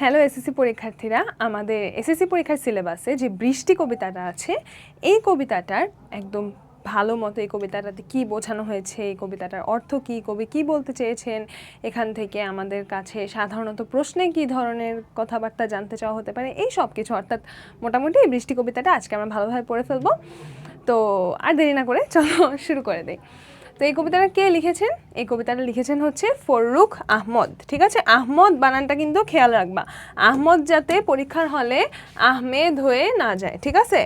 Hello SSC পরীক্ষার্থীরা। আমাদের SSC পরীক্ষার সিলেবাসে যে বৃষ্টি কবিতাটা আছে, এই কবিতাটার একদম ভালো মতো এই কবিতাটাতে কি বোঝানো হয়েছে, এই কবিতাটার অর্থ কি, কবি কি বলতে চেয়েছেন, এখান থেকে আমাদের কাছে সাধারণত প্রশ্নে কি ধরনের কথাবার্তা জানতে চাওয়া হতে পারে, এই সব কিছু অর্থাৎ মোটামুটি এই বৃষ্টি কবিতাটা আজকে আমরা ভালোভাবে পড়ে ফেলব। তো আর দেরি না করে চলো শুরু করে দেই। তো এই কবিতাটা কে লিখেছেন? এই কবিতাটা লিখেছেন হচ্ছে ফররুখ আহমদ, ঠিক আছে? আহমদ বানানটা কিন্তু খেয়াল রাখবা। আহমদ যাতে পরীক্ষার হলে আহমেদ হয়ে না যায়, ঠিক আছে?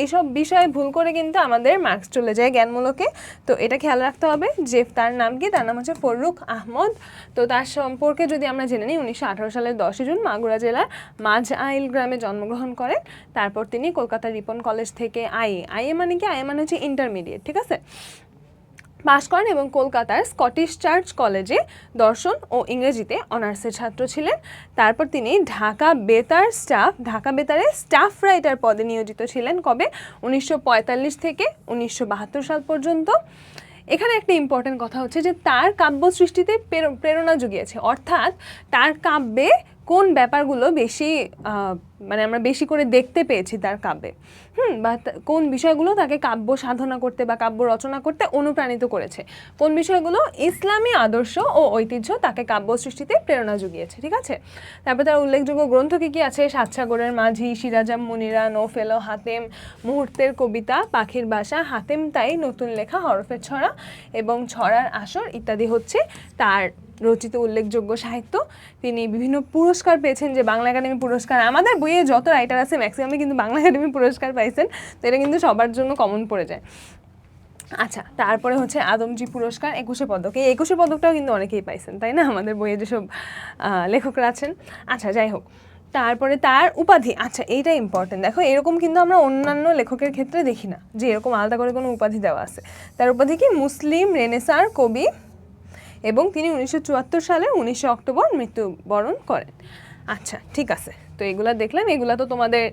এইসব বিষয়ে ভুল করে কিন্তু আমাদের মার্কস চলে যায় জ্ঞানমূলকে। তো এটা খেয়াল রাখতে হবে যে তার নাম কি? তার নাম হচ্ছে ফররুখ আহমদ। তো তার সম্পর্কে যদি আমরা জেনে নিই, উনিশশো আঠারো সালের দশই জুন মাগুরা জেলার মাঝ আইল গ্রামে জন্মগ্রহণ করেন। তারপর তিনি কলকাতা রিপন কলেজ থেকে আইএ। আইএ মানে কি? আইএ মানে হচ্ছে ইন্টারমিডিয়েট ঠিক আছে? পাশ করেন এবং কলকাতার স্কটিশ চার্চ কলেজে দর্শন ও ইংরেজিতে অনার্সের ছাত্র ছিলেন। তারপর তিনি ঢাকা বেতার স্টাফ, ঢাকা বেতারে স্টাফ রাইটার পদে নিয়োজিত ছিলেন কবে? উনিশশো পঁয়তাল্লিশ থেকে উনিশশো বাহাত্তর সাল পর্যন্ত। এখানে একটা ইম্পর্টেন্ট কথা হচ্ছে যে, তার কাব্য সৃষ্টিতে প্রের- প্রেরণা জুগিয়েছে। অর্থাৎ তার কাব্যে কোন ব্যাপারগুলো বেশি মানে আমরা বেশি করে দেখতে পেয়েছি তার কাব্যে? হুম, বা কোন বিষয়গুলো তাকে কাব্য সাধনা করতে বা কাব্য রচনা করতে অনুপ্রাণিত করেছে? কোন বিষয়গুলো ইসলামী আদর্শ ও ঐতিহ্য তাকে কাব্য সৃষ্টিতে প্রেরণা জুগিয়েছে, ঠিক আছে? তারপর তার উল্লেখযোগ্য গ্রন্থ কী কী আছে? সাতসাগরের মাঝি, সিরাজাম, মুনিরা, নৌফেল, হাতেম, মুহূর্তের কবিতা, পাখির বাসা, হাতেম তাই নতুন লেখা, হরফের ছড়া এবং ছড়ার আসর ইত্যাদি হচ্ছে তার রচিত উল্লেখযোগ্য সাহিত্য। তিনি বিভিন্ন পুরস্কার পেয়েছেন যে বাংলা একাডেমি পুরস্কার। আমাদের বইয়ে যত রাইটার আছে ম্যাক্সিমামই কিন্তু বাংলা একাডেমি পুরস্কার পাইছেন। তো এটা কিন্তু সবার জন্য কমন পড়ে যায়। আচ্ছা তারপরে হচ্ছে আদমজি পুরস্কার, একুশে পদক। এই একুশে পদকটাও কিন্তু অনেকেই পাইছেন, তাই না? আমাদের বইয়ে যেসব লেখকরা আছেন। আচ্ছা যাই হোক। তারপরে তার উপাধি। আচ্ছা এইটা ইম্পর্টেন্ট দেখো, এরকম কিন্তু আমরা অন্যান্য লেখকের ক্ষেত্রে দেখি না যে এরকম আলাদা করে কোনো উপাধি দেওয়া আছে। তার উপাধি কি? মুসলিম, রেনেসার, কবি এবং তিনি উনিশশো চুয়াত্তর সালে উনিশে অক্টোবর মৃত্যুবরণ করেন। আচ্ছা ঠিক আছে। তো এগুলা দেখলাম। এগুলা তো তোমাদের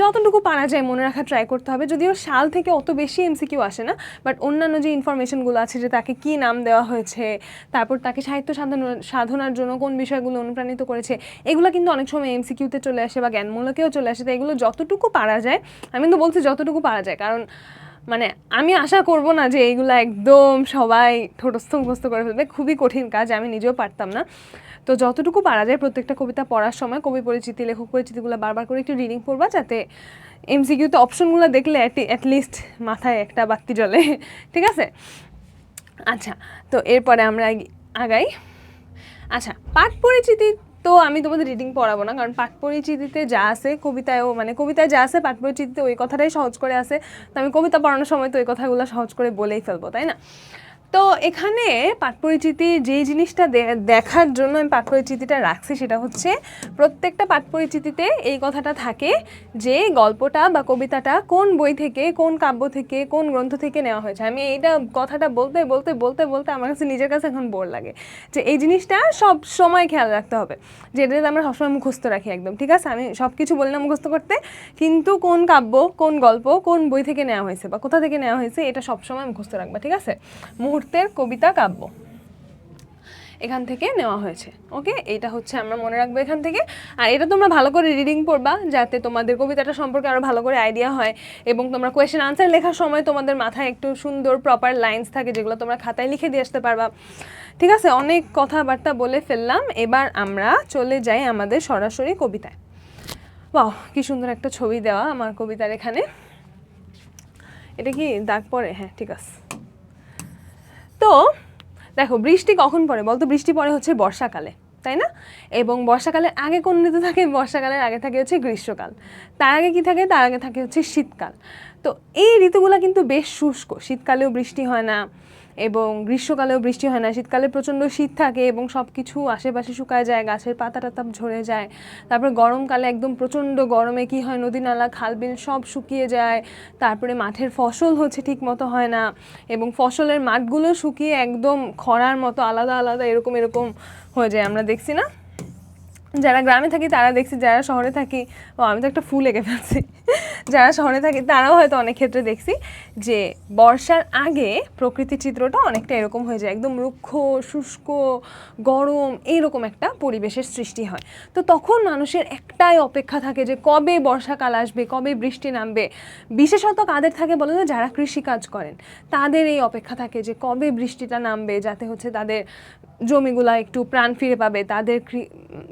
যতটুকু পারা যায় মনে রাখা ট্রাই করতে হবে। যদিও সাল থেকে অত বেশি এমসিকিউ আসে না বাট অন্যান্য যে ইনফরমেশনগুলো আছে যে তাকে কি নাম দেওয়া হয়েছে, তারপর তাকে সাহিত্য সাধনা, সাধনার জন্য কোন বিষয়গুলো অনুপ্রাণিত করেছে, এগুলো কিন্তু অনেক সময় এমসিকিউতে চলে আসে বা জ্ঞানমূলকেও চলে আসে। তো এগুলো যতটুকু পারা যায়, আমি কিন্তু বলছি যতটুকু পারা যায়, কারণ মানে আমি আশা করব না যে এইগুলো একদম সবাই ঠোঁটস্থ মুখস্থ করে ফেলবে। খুবই কঠিন কাজ, আমি নিজেও পারতাম না। তো যতটুকু পারা যায় প্রত্যেকটা কবিতা পড়ার সময়, কবি পরিচিতি, লেখক পরিচিতিগুলো বারবার করে একটু রিডিং পড়বা যাতে এমসিকিউতে অপশনগুলো দেখলে অ্যাটলিস্ট মাথায় একটা বাতি জ্বলে। ঠিক আছে? আচ্ছা তো এরপরে আমরা আগাই। আচ্ছা পাঠ পরিচিতি তো আমি তোমাদের রিডিং পড়াবো না, কারণ পাঠ পরিচিতিতে যা আছে কবিতায়ও মানে কবিতায় যা আছে পাঠ পরিচিতিতে ওই কথাটাই সহজ করে আসে তো আমি কবিতা পড়ানোর সময় তো ওই কথাগুলো সহজ করে বলেই ফেলব, তাই না? তো এখানে পাঠ পরিচিতি যেই জিনিসটা দেখার জন্য আমি পাঠ পরিচিতিটা রাখছি সেটা হচ্ছে প্রত্যেকটা পাঠ পরিচিতিতে এই কথাটা থাকে যে গল্পটা বা কবিতাটা কোন বই থেকে, কোন কাব্য থেকে, কোন গ্রন্থ থেকে নেওয়া হয়েছে। আমি এইটা কথাটা বলতে বলতে বলতে বলতে আমার কাছে নিজের কাছে এখন বোর লাগে যে এই জিনিসটা সব সময় খেয়াল রাখতে হবে। যে এটা যাতে আমরা সবসময় মুখস্থ রাখি একদম, ঠিক আছে? আমি সব কিছু বললাম মুখস্থ করতে, কিন্তু কোন কাব্য, কোন গল্প, কোন বই থেকে নেওয়া হয়েছে বা কোথা থেকে নেওয়া হয়েছে, এটা সবসময় মুখস্থ রাখবা, ঠিক আছে? মুহূর্তের কবিতা কাব্য। এখান থেকে নেওয়া হয়েছে। ওকে? এটা হচ্ছে আমরা মনে রাখব এখান থেকে। আর এটা তোমরা ভালো করে রিডিং পড়বা, যাতে তোমাদের কবিতাটা সম্পর্কে আরও ভালো করে আইডিয়া হয় এবং তোমরা কোয়েশ্চেন আনসার লেখার সময় তোমাদের মাথায় একটু সুন্দর প্রপার লাইন্স থাকে যেগুলো তোমরা খাতায় লিখে দিয়ে আসতে পারবা। ঠিক আছে? অনেক কথাবার্তা বলে ফেললাম। এবার আমরা চলে যাই আমাদের সরাসরি কবিতায়। বাহ কি সুন্দর একটা ছবি দেওয়া আমার কবিতার এখানে। এটা কি দাগ পড়ে? হ্যাঁ ঠিক আছে। তো দেখো, বৃষ্টি কখন পড়ে বলতো? বৃষ্টি পড়ে হচ্ছে বর্ষাকালে, তাই না? এবং বর্ষাকালের আগে কোন ঋতু থাকে? বর্ষাকালের আগে থাকে হচ্ছে গ্রীষ্মকাল। তার আগে কি থাকে? তার আগে থাকে হচ্ছে শীতকাল। তো এই ঋতুগুলো কিন্তু বেশ শুষ্ক। শীতকালেও বৃষ্টি হয় না। এবং গ্রীষ্মকালেও বৃষ্টি হয় না, শীতকালে প্রচণ্ড শীত থাকে এবং সব কিছু আশেপাশে শুকায় যায়, গাছের পাতা টাতা ঝরে যায়। তারপরে গরমকালে একদম প্রচণ্ড গরমে কি হয়, নদী নালা, খাল বিল সব শুকিয়ে যায়। তারপরে মাঠের ফসল হচ্ছে ঠিক মতো হয় না এবং ফসলের মাঠগুলো শুকিয়ে একদম খরার মতো আলাদা আলাদা এরকম এরকম হয়ে যায়। আমরা দেখছি না? যারা গ্রামে থাকি, তারা দেখছি যারা শহরে থাকি, ও, আমি তো একটা ফুল এঁকে ফেলছি। যারা শহরে থাকি, তারাও হয়তো অনেক ক্ষেত্রে দেখছি যে, বর্ষার আগে প্রকৃতির চিত্রটা অনেকটা এরকম হয়ে যায়। একদম রুক্ষ, শুষ্ক, গরম এইরকম একটা পরিবেশের সৃষ্টি হয়। তো তখন মানুষের একটাই অপেক্ষা থাকে যে, কবে বর্ষাকাল আসবে, কবে বৃষ্টি নামবে। বিশেষত কাদের থাকে বলে না যারা কৃষিকাজ করেন, তাদের এই অপেক্ষা থাকে যে, কবে বৃষ্টিটা নামবে, যাতে হচ্ছে তাদের জমিগুলা একটু প্রাণ ফিরে পাবে, তাদের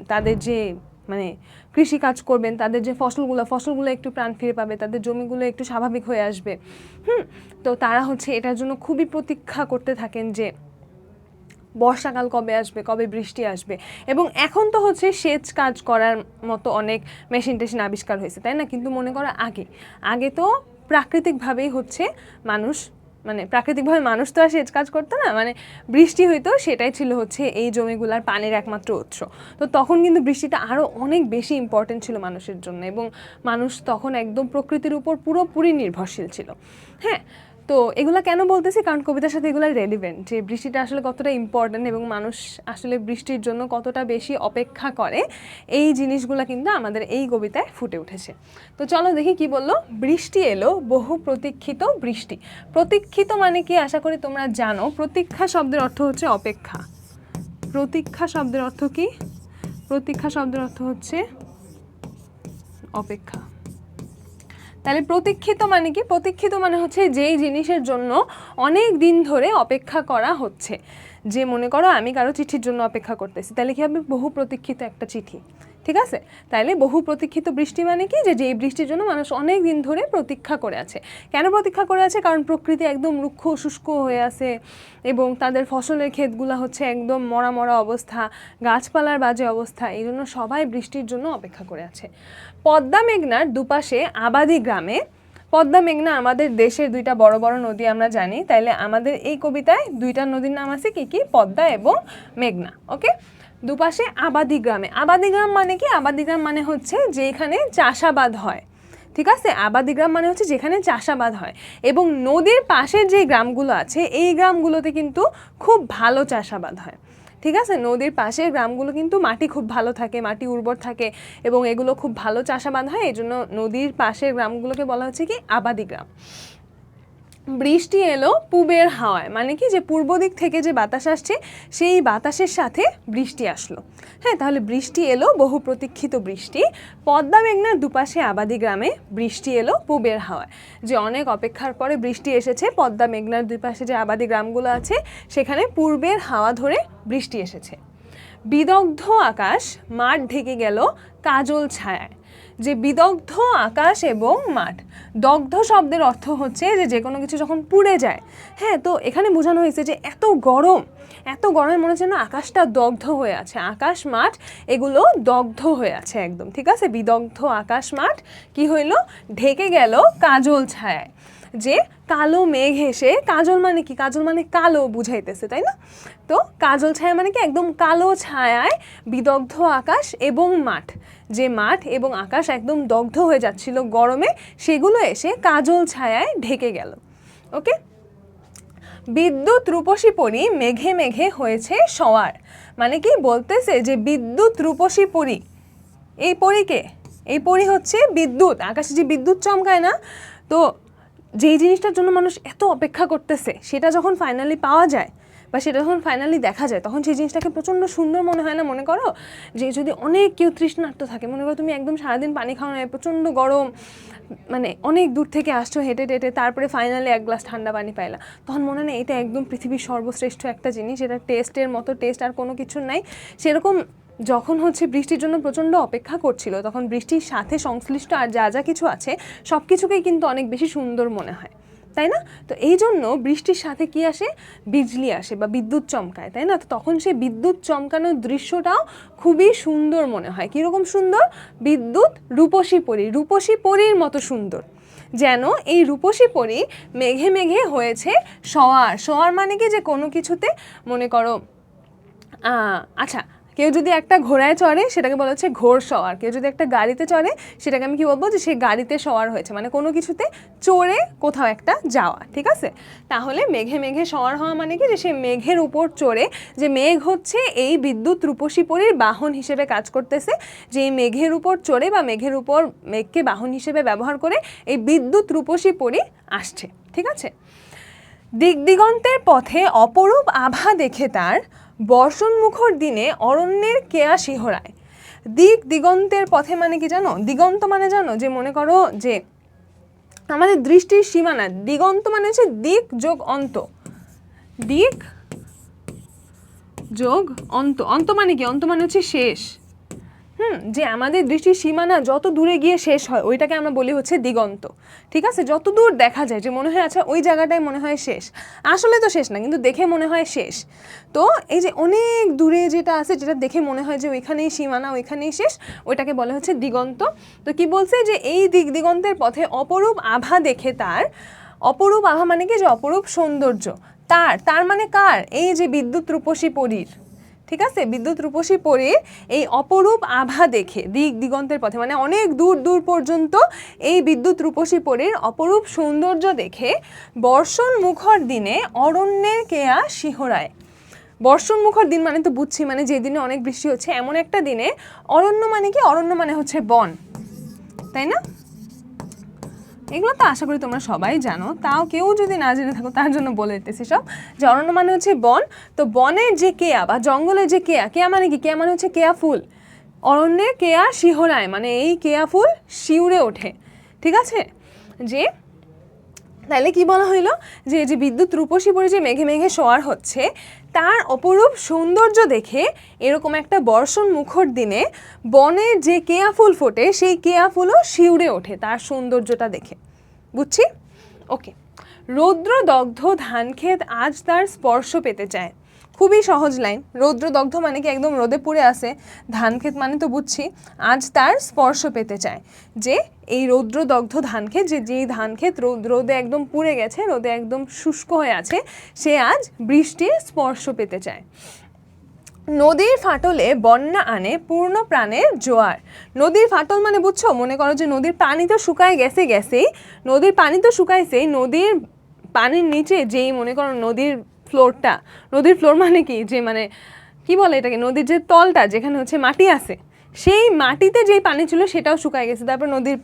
তাদের যে মানে কৃষি কাজ করবেন, তাদের যে ফসলগুলো ফসলগুলো একটু প্রাণ ফিরে পাবে, তাদের জমিগুলো একটু স্বাভাবিক হয়ে আসবে। হুম? তো তারা হচ্ছে এটার জন্য খুবই প্রতীক্ষা করতে থাকেন যে, বর্ষাকাল কবে আসবে, কবে বৃষ্টি আসবে? এবং এখন তো হচ্ছে সেচ কাজ করার মতো অনেক মেশিন টেশিন আবিষ্কার হয়েছে, তাই না? কিন্তু মনে করো আগে আগে তো প্রাকৃতিকভাবেই হচ্ছে মানুষ মানে প্রাকৃতিকভাবে মানুষ তো আর সেচ কাজ করতো না মানে বৃষ্টি হইতো, সেটাই ছিল হচ্ছে এই জমিগুলার পানির একমাত্র উৎস। তো তখন কিন্তু বৃষ্টিটা আরও অনেক বেশি ইম্পর্টেন্ট ছিল মানুষের জন্য এবং মানুষ তখন একদম প্রকৃতির উপর পুরোপুরি নির্ভরশীল ছিল। হ্যাঁ তো এগুলো কেন বলতেছি? কারণ কবিতার সাথে এগুলো রেলিভেন্ট যে বৃষ্টিটা আসলে কতটা ইম্পর্ট্যান্ট এবং মানুষ আসলে বৃষ্টির জন্য কতটা বেশি অপেক্ষা করে, এই জিনিসগুলো কিন্তু আমাদের এই কবিতায় ফুটে উঠেছে। তো চলো দেখি কি বলল? বৃষ্টি এলো, বহু প্রতীক্ষিত বৃষ্টি। প্রতীক্ষিত মানে কি? আশা করি তোমরা জানো। প্রতীক্ষা শব্দের অর্থ হচ্ছে অপেক্ষা। প্রতীক্ষা শব্দের অর্থ কি? প্রতীক্ষা শব্দের অর্থ হচ্ছে অপেক্ষা। তাহলে প্রতীক্ষিত মানে কি? প্রতীক্ষিত মানে হচ্ছে যেই জিনিসের জন্য অনেক দিন ধরে অপেক্ষা করা হচ্ছে। যে মনে করো আমি কারও চিঠির জন্য অপেক্ষা করতেছি, তাহলে কি হবে? বহু প্রতীক্ষিত একটা চিঠি। ঠিক আছে? তাইলে বহু প্রতীক্ষিত বৃষ্টি মানে কি? যে, যেই বৃষ্টির জন্য মানুষ অনেক দিন ধরে প্রতীক্ষা করে আছে। কেন প্রতীক্ষা করে আছে? কারণ প্রকৃতি একদম রুক্ষ, শুষ্ক হয়ে আছে এবং তাদের ফসলের ক্ষেতগুলো হচ্ছে একদম মরা মরা অবস্থা, গাছপালার বাজে অবস্থা, এই জন্য সবাই বৃষ্টির জন্য অপেক্ষা করে আছে। পদ্মা মেঘনার দুপাশে আবাদি গ্রামে, পদ্মা মেঘনা আমাদের দেশের দুইটা বড় বড় নদী আমরা জানি, তাইলে আমাদের এই কবিতায় দুইটা নদীর নাম আছে কি কি? পদ্মা এবং মেঘনা, ওকে? দুপাশে আবাদি গ্রামে। আবাদি গ্রাম মানে কি? আবাদি গ্রাম মানে হচ্ছে যেখানে চাষাবাদ হয়। ঠিক আছে? আবাদি গ্রাম মানে হচ্ছে যেখানে চাষাবাদ হয়। এবং নদীর পাশে যে গ্রামগুলো আছে, এই গ্রামগুলোতে কিন্তু খুব ভালো চাষাবাদ হয়। ঠিক আছে? নদীর পাশের গ্রামগুলো কিন্তু মাটি খুব ভালো থাকে, মাটি উর্বর থাকে এবং এগুলো খুব ভালো চাষাবাদ হয়। এই জন্য নদীর পাশের গ্রামগুলোকে বলা হচ্ছে কি? আবাদি গ্রাম। বৃষ্টি এলো পূবের হাওয়ায়। মানে কি যে পূর্ব দিক থেকে যে বাতাস আসছে, সেই বাতাসের সাথে বৃষ্টি আসলো। হ্যাঁ তাহলে বৃষ্টি এলো, বহু প্রতীক্ষিত বৃষ্টি। পদ্মা মেঘনার দুপাশে আবাদি গ্রামে বৃষ্টি এলো পূবের হাওয়ায়। যে অনেক অপেক্ষার পরে বৃষ্টি এসেছে, পদ্মা মেঘনার দুই পাশে যে আবাদি গ্রামগুলো আছে, সেখানে পূর্বের হাওয়া ধরে বৃষ্টি এসেছে। বিদগ্ধ আকাশ মাঠ ঢেকে গেল কাজল ছায়ায়। যে বিদগ্ধ আকাশ এবং মাঠ। দগ্ধ শব্দের অর্থ হচ্ছে যে যে কোনো কিছু যখন পুড়ে যায় হ্যাঁ তো এখানে বোঝানো হয়েছে যে এত গরম, এত গরমে মনে হচ্ছে না আকাশটা দগ্ধ হয়ে আছে। আকাশ মাঠ, এগুলো দগ্ধ হয়ে আছে একদম, ঠিক আছে? বিদগ্ধ আকাশ মাঠ, কি হইল? ঢেকে গেল কাজল ছায়ায়। যে কালো মেঘ এসে, কাজল মানে কি? কাজল মানে কালো বুঝাইতেছে, তাই না? তো কাজল ছায়া মানে কি? একদম কালো ছায়ায় বিদগ্ধ আকাশ এবং মাঠ। যে মাঠ এবং আকাশ একদম দগ্ধ হয়ে যাচ্ছিল গরমে, সেগুলো এসে কাজল ছায়ায় ঢেকে গেল। ওকে? বিদ্যুৎ রূপসী পরি মেঘে মেঘে হয়েছে সওয়ার। মানে কি বলতেছে যে বিদ্যুৎ রূপসী পরি। এই পরীকে এই পরি হচ্ছে বিদ্যুৎ। আকাশে যে বিদ্যুৎ চমকায় না, তো যেই জিনিসটার জন্য মানুষ এত অপেক্ষা করতেছে, সেটা যখন ফাইনালি পাওয়া যায় বা সেটা যখন ফাইনালি দেখা যায়, তখন সেই জিনিসটাকে প্রচণ্ড সুন্দর মনে হয় না? মনে করো যে যদি অনেক কেউ তৃষ্ণার্ত থাকে, মনে করো তুমি একদম সারাদিন পানি খাওয়া নেয় প্রচণ্ড গরম মানে অনেক দূর থেকে আসছো হেঁটে টেটে, তারপরে ফাইনালি এক গ্লাস ঠান্ডা পানি পাইলা, তখন মনে হয় না এটা একদম পৃথিবীর সর্বশ্রেষ্ঠ একটা জিনিস? এটা টেস্টের মতো টেস্ট আর কোনো কিছু নাই। সেরকম যখন হচ্ছে বৃষ্টির জন্য প্রচণ্ড অপেক্ষা করছিল, তখন বৃষ্টির সাথে সংশ্লিষ্ট আর যা যা কিছু আছে সব কিছুকেই কিন্তু অনেক বেশি সুন্দর মনে হয়। তাই না? তো এই জন্য বৃষ্টির সাথে কি আসে? বিজলি আসে বা বিদ্যুৎ চমকায়, তাই না? তো তখন সেই বিদ্যুৎ চমকানোর দৃশ্যটাও খুবই সুন্দর মনে হয়। কীরকম সুন্দর? বিদ্যুৎ রূপসী পরী, রূপসী পরীর মতো সুন্দর। যেন এই রূপসী পরী মেঘে মেঘে হয়েছে সওয়ার সওয়ার মানে কি? যে কোনো কিছুতে, মনে করো আচ্ছা কেউ যদি একটা ঘোড়ায় চড়ে, সেটাকে বলা হচ্ছে ঘোড় সওয়ার। কেউ যদি একটা গাড়িতে চড়ে, সেটাকে আমি কি বলব যে সে গাড়িতে সওয়ার হয়েছে। মানে কোনো কিছুতে চড়ে কোথাও একটা যাওয়া, ঠিক আছে? তাহলে মেঘে মেঘে সওয়ার হওয়া মানে কি? যে সে মেঘের উপর চড়ে, যে মেঘ হচ্ছে এই বিদ্যুৎ রূপসী পরীর বাহন হিসেবে কাজ করতেছে। যে এই মেঘের উপর চড়ে বা মেঘের উপর মেঘকে বাহন হিসেবে ব্যবহার করে এই বিদ্যুৎ রূপসী পরী আসছে, ঠিক আছে? দিক দিগন্তের পথে অপরূপ আভা দেখে তার বর্ষণমুখর দিনে অরণ্যের কেয়া শিহরায়। দিক দিগন্তের পথে মানে কি জানো? দিগন্ত মানে জানো? যে মনে করো যে আমাদের দৃষ্টির সীমানা, দিগন্ত মানে হচ্ছে দিক যোগ অন্ত। দিক যোগ অন্ত। অন্ত মানে কি? অন্ত মানে হচ্ছে শেষ। হুম, যে আমাদের দৃষ্টির সীমানা যত দূরে গিয়ে শেষ হয়, ওইটাকে আমরা বলি হচ্ছে দিগন্ত। ঠিক আছে? যত দূর দেখা যায় যে মনে হয় আচ্ছা ওই জায়গাটাই মনে হয় শেষ। আসলে তো শেষ না, কিন্তু দেখে মনে হয় শেষ। তো এই যে অনেক দূরে যেটা আছে, যেটা দেখে মনে হয় যে ওইখানেই সীমানা, ওইখানেই শেষ, ওইটাকে বলে হচ্ছে দিগন্ত। তো কি বলছে যে এই দিক দিগন্তের পথে অপরূপ আভা দেখে তার, অপরূপ আভা মানে কি? যে অপরূপ সৌন্দর্য। তার তার মানে কার? এই যে বিদ্যুৎ রূপসী পরীর। ঠিক আছে? বিদ্যুৎ রূপসী পরে এই অপরূপ আভা দেখে, দিক দিগন্তের পথে মানে অনেক দূর দূর পর্যন্ত এই বিদ্যুৎ রূপসী পরীর অপরূপ সৌন্দর্য দেখে বর্ষণ মুখর দিনে অরণ্যের কেয়া শিহরায়। বর্ষণ মুখর দিন মানে তো বুঝছি মানে যে দিনে অনেক বৃষ্টি হচ্ছে, এমন একটা দিনে অরণ্য মানে কি? অরণ্য মানে হচ্ছে বন, তাই না? এগুলো তো আশা করি তোমরা সবাই জানো। তাও কেউ যদি না জেনে থাকো, তার জন্য বলে দিতেছি সব। যে অরণ্য মানে হচ্ছে বন। তো বনের যে কেয়া বা জঙ্গলের যে কেয়া কেয়া মানে কি? কেয়া মানে হচ্ছে কেয়া ফুল। অরণ্যে কেয়া শিহরায় মানে এই কেয়া ফুল শিউরে ওঠে। ঠিক আছে? যে তাহলে কি বলা হইল? যে যে বিদ্যুৎ রূপসী পরে যে মেঘে মেঘে শোয়ার হচ্ছে তার অপরূপ সৌন্দর্য দেখে এরকম একটা বর্ষণ মুখর দিনে বনে যে কেয়া ফুল ফোটে, সেই কেয়া ফুলও শিউরে ওঠে তার সৌন্দর্যটা দেখে। বুঝছি? ওকে। রৌদ্রদগ্ধ ধানক্ষেত আজ তার স্পর্শ পেতে চায়। খুবই সহজ লাইন। রৌদ্রদগ্ধ মানে কি একদম রোদে পুড়ে আছে। ধানক্ষেত মানে তো বুঝছি, আজ তার স্পর্শ পেতে চায়। যে এই রৌদ্রদগ্ধ ধানক্ষেত যে যেই ধানক্ষেত রোদ, রোদে একদম পুড়ে গেছে, রোদে একদম শুষ্ক হয়ে আছে, সে আজ বৃষ্টির স্পর্শ পেতে চায়। নদীর ফাটলে বন্যা আনে পূর্ণ প্রাণের জোয়ার। নদীর ফাটল মানে বুঝছ, মনে করো যে নদীর পানি তো শুকায় গেছে গেছেই, নদীর পানি তো শুকাইছেই, নদীর পানির নিচে যেই মনে করো নদীর ফ্লোরটা নদীর ফ্লোর মানে কি? যে মানে কি বলে এটাকে? নদীর যে তলটা, যেখানে হচ্ছে মাটি আছে, সেই মাটিতে যেই পানি ছিল সেটাও শুকায় গেছে। তারপর নদীর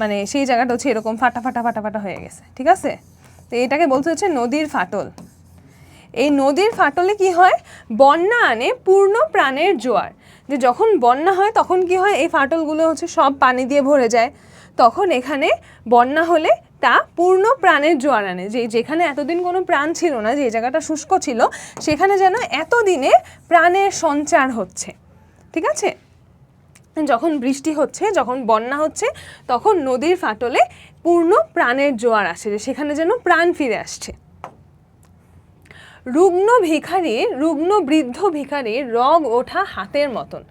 মানে সেই জায়গাটা হচ্ছে এরকম ফাটা ফাটা ফাটা ফাটা হয়ে গেছে। ঠিক আছে? তো এটাকে বলতে হচ্ছে নদীর ফাটল। এই নদীর ফাটলে কি হয়? বন্যা আনে পূর্ণ প্রাণের জোয়ার। যে যখন বন্যা হয়, তখন কি হয়? এই ফাটলগুলো হচ্ছে সব পানি দিয়ে ভরে যায়। তখন এখানে বন্যা হলে তা পূর্ণ প্রাণের জোয়ার আনে। যে যেখানে এতদিন কোনো প্রাণ ছিল না, যে জায়গাটা শুষ্ক ছিল, সেখানে যেন এতদিনে প্রাণের সঞ্চার হচ্ছে। ঠিক আছে? যখন বৃষ্টি হচ্ছে, যখন বন্যা হচ্ছে, তখন নদীর ফাটলে পূর্ণ প্রাণের জোয়ার আসে, যে সেখানে যেন প্রাণ ফিরে আসছে। রুগ্ন ভিখারি, রুগ্ন বৃদ্ধ ভিখারি রগ ওঠা হাতের মতন,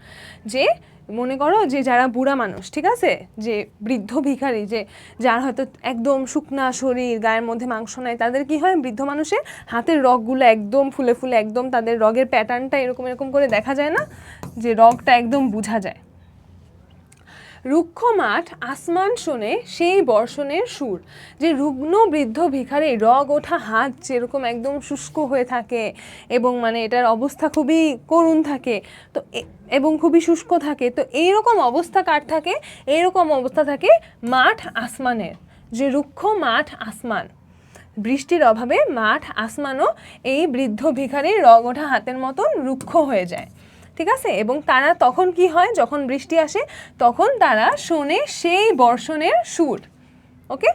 যে মনে করো যে যারা বুড়া মানুষ, ঠিক আছে? যে বৃদ্ধ ভিখারি, যে যার হয়তো একদম শুকনা শরীর, গায়ের মধ্যে মাংস নাই, তাদের কি হয়? বৃদ্ধ মানুষের হাতের রগগুলো একদম ফুলে ফুলে, একদম তাদের রগের প্যাটার্নটা এরকম এরকম করে দেখা যায় না? যে রগটা একদম বোঝা যায়। রুক্ষ মাঠ আসমান শোনে সেই বর্ষণের সুর, যে রুগ্ন বৃদ্ধ ভিখারি রগ ওঠা হাত যেরকম একদম শুষ্ক হয়ে থাকে এবং মানে এটার অবস্থা খুবই করুণ থাকে, তো এবং খুবই শুষ্ক থাকে, তো এইরকম অবস্থা কার থাকে? এইরকম অবস্থা থাকে মাঠ আসমানের, যে রুক্ষ মাঠ আসমান। বৃষ্টির অভাবে মাঠ আসমানও এই বৃদ্ধ ভিখারির রগ ওঠা হাতের মতন রুক্ষ হয়ে যায়। ঠিক আছে? এবং তারা তখন কি হয়? যখন বৃষ্টি আসে, তখন তারা শোনে সেই বর্ষণের সুর। ওকে?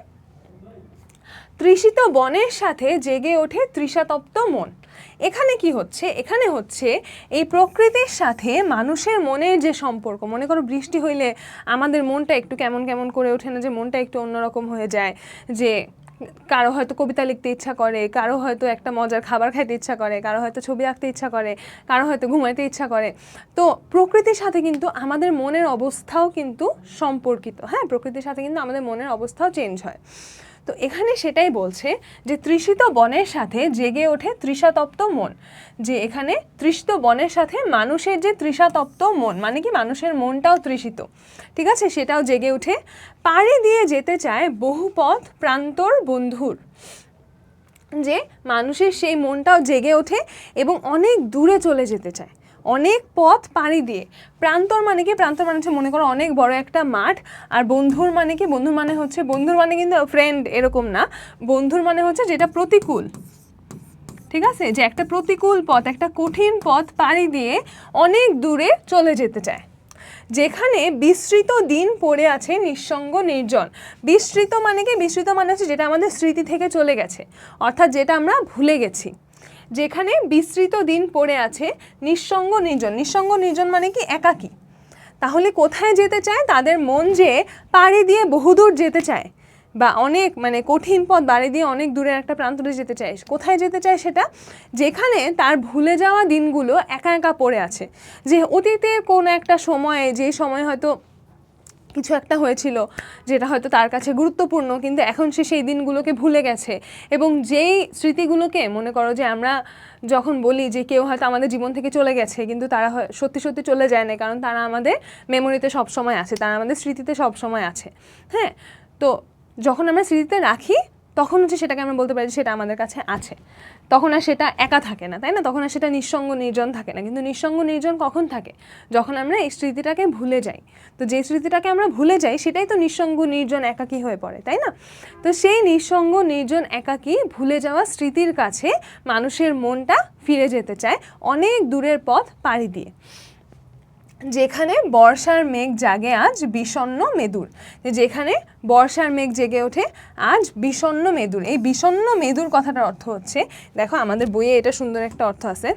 তৃষিত বনের সাথে জেগে ওঠে তৃষাতপ্ত মন। এখানে কি হচ্ছে? এখানে হচ্ছে এই প্রকৃতির সাথে মানুষের মনের যে সম্পর্ক, মনে করো বৃষ্টি হইলে আমাদের মনটা একটু কেমন কেমন করে ওঠে না, যে মনটা একটু অন্যরকম হয়ে যায়, যে কারও হয়তো কবিতা লিখতে ইচ্ছা করে, কারও হয়তো একটা মজার খাবার খাইতে ইচ্ছা করে, কারও হয়তো ছবি আঁকতে ইচ্ছা করে, কারও হয়তো ঘুমাইতে ইচ্ছা করে। তো প্রকৃতির সাথে কিন্তু আমাদের মনের অবস্থাও কিন্তু সম্পর্কিত। হ্যাঁ প্রকৃতির সাথে কিন্তু আমাদের মনের অবস্থাও চেঞ্জ হয়। তো এখানে সেটাই বলছে যে তৃষিত বনের সাথে জেগে ওঠে তৃষাতপ্ত মন, যে এখানে তৃষিত বনের সাথে মানুষের যে তৃষাতপ্ত মন মানে কি মানুষের মনটাও তৃষিত, ঠিক আছে? সেটাও জেগে ওঠে। পাড়ি দিয়ে যেতে চায় বহু পথ প্রান্তর বন্ধুর, যে মানুষের সেই মনটাও জেগে ওঠে এবং অনেক দূরে চলে যেতে চায়। অনেক পথ পাড়ি দিয়ে। প্রান্তর মানে কি? প্রান্তর মানে হচ্ছে মনে করো অনেক বড় একটা মাঠ। আর বন্ধুর মানে কি? বন্ধুর মানে হচ্ছে, বন্ধুর মানে কিন্তু ফ্রেন্ড এরকম না। বন্ধুর মানে হচ্ছে যেটা প্রতিকূল। ঠিক আছে? যে একটা প্রতিকূল পথ, একটা কঠিন পথ পাড়ি দিয়ে অনেক দূরে চলে যেতে চায়। যেখানে বিস্তৃত দিন পড়ে আছে নিঃসঙ্গ নির্জন। বিস্তৃত মানে কি? বিস্তৃত মানে হচ্ছে যেটা আমাদের স্মৃতি থেকে চলে গেছে। অর্থাৎ যেটা আমরা ভুলে গেছি। যেখানে বিস্তৃত দিন পড়ে আছে নিঃসঙ্গ নির্জন। নিঃসঙ্গ নির্জন মানে কি? একাকী। তাহলে কোথায় যেতে চায়? তাদের মন যে পাড়ি দিয়ে বহুদূর যেতে চায় বা অনেক মানে কঠিন পথ বাড়ি দিয়ে অনেক দূরের একটা প্রান্তরে যেতে চায়। কোথায় যেতে চায় সেটা? যেখানে তার ভুলে যাওয়া দিনগুলো একা একা পড়ে আছে। যে অতীতে কোনো একটা সময়ে, যে সময় হয়তো কিছু একটা হয়েছিল যেটা হয়তো তার কাছে গুরুত্বপূর্ণ, কিন্তু এখন সে সেই দিনগুলোকে ভুলে গেছে। এবং যেই স্মৃতিগুলোকে, মনে করো যে আমরা যখন বলি যে কেউ হয়তো আমাদের জীবন থেকে চলে গেছে, কিন্তু তারা সত্যি সত্যি চলে যায় না কারণ তারা আমাদের মেমোরিতে সব সময় আছে, তারা আমাদের স্মৃতিতে সব সময় আছে। হ্যাঁ? তো যখন আমরা স্মৃতিতে রাখি তখন হচ্ছে সেটাকে আমরা বলতে পারি যে সেটা আমাদের কাছে আছে। তখন আর সেটা একা থাকে না, তাই না? তখন আর সেটা নিঃসঙ্গ নির্জন থাকে না। কিন্তু নিঃসঙ্গ নির্জন কখন থাকে? যখন আমরা এই স্মৃতিটাকে ভুলে যাই। তো যে স্মৃতিটাকে আমরা ভুলে যাই, সেটাই তো নিঃসঙ্গ নির্জন একাকী হয়ে পড়ে, তাই না? তো সেই নিঃসঙ্গ নির্জন একাকী ভুলে যাওয়া স্মৃতির কাছে মানুষের মনটা ফিরে যেতে চায় অনেক দূরের পথ পাড়ি দিয়ে। যেখানে বর্ষার মেঘ জাগে আজ বিষণ্ন মেদুর। যেখানে বর্ষার মেঘ জেগে ওঠে, আজ বিষণ্ন মেদুর। এই বিষণ্ন মেদুর কথাটার অর্থ হচ্ছে, দেখো আমাদের বইয়ে এটা সুন্দর একটা অর্থ আছে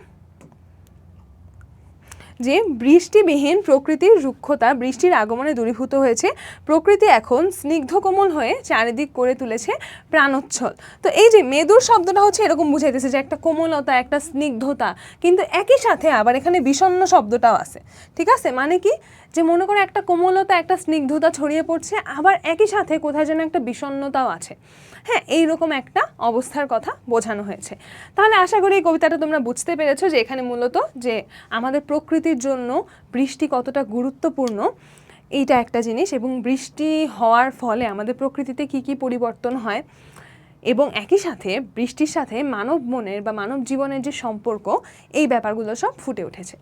যে বৃষ্টিবিহীন প্রকৃতির রুক্ষতা, বৃষ্টির আগমনে দূরীভূত হয়েছে, প্রকৃতি এখন স্নিগ্ধ কোমল হয়ে চারিদিক করে তুলেছে প্রাণোচ্ছল। তো এই যে মেদুর শব্দটা হচ্ছে, এরকম বুঝাইতেছে যে একটা কোমলতা, একটা স্নিগ্ধতা, কিন্তু একই সাথে আবার এখানে বিষণ্ণ শব্দটাও আছে। ঠিক আছে? মানে কি? যে মনে করো একটা কোমলতা, একটা স্নিগ্ধতা ছড়িয়ে পড়ছে, আবার একই সাথে কোথায় যেন একটা বিষণ্ণতাও আছে। হ্যাঁ এইরকম একটা অবস্থার কথা বোঝানো হয়েছে। তাহলে আশা করি এই কবিতাটা তোমরা বুঝতে পেরেছ যে এখানে মূলত যে আমাদের প্রকৃতির জন্য বৃষ্টি কতটা গুরুত্বপূর্ণ, এইটা একটা জিনিস এবং বৃষ্টি হওয়ার ফলে আমাদের প্রকৃতিতে কি কি পরিবর্তন হয় এবং একই সাথে বৃষ্টির সাথে মানব মনের বা মানব জীবনের যে সম্পর্ক, এই ব্যাপারগুলো সব ফুটে উঠেছে।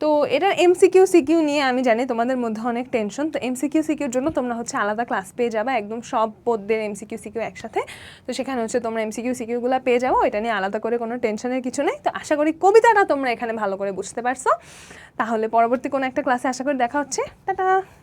তো এটা এমসিকিউ সিকিউ নিয়ে আমি জানি তোমাদের মধ্যে অনেক টেনশন তো এমসিকিউ সিকিউর জন্য তোমরা হচ্ছে আলাদা ক্লাস পেয়ে যাবে, একদম সব পদ্যের এমসিকিউ সিকিউ একসাথে। তো সেখানে হচ্ছে তোমরা এমসিকিউ সিকিউগুলো পেয়ে যাব এটা নিয়ে আলাদা করে কোনো টেনশনের কিছু নেই। তো আশা করি কবিতাটা তোমরা এখানে ভালো করে বুঝতে পারছ। তাহলে পরবর্তী কোনো একটা ক্লাসে আশা করি দেখা হচ্ছে। টাটা!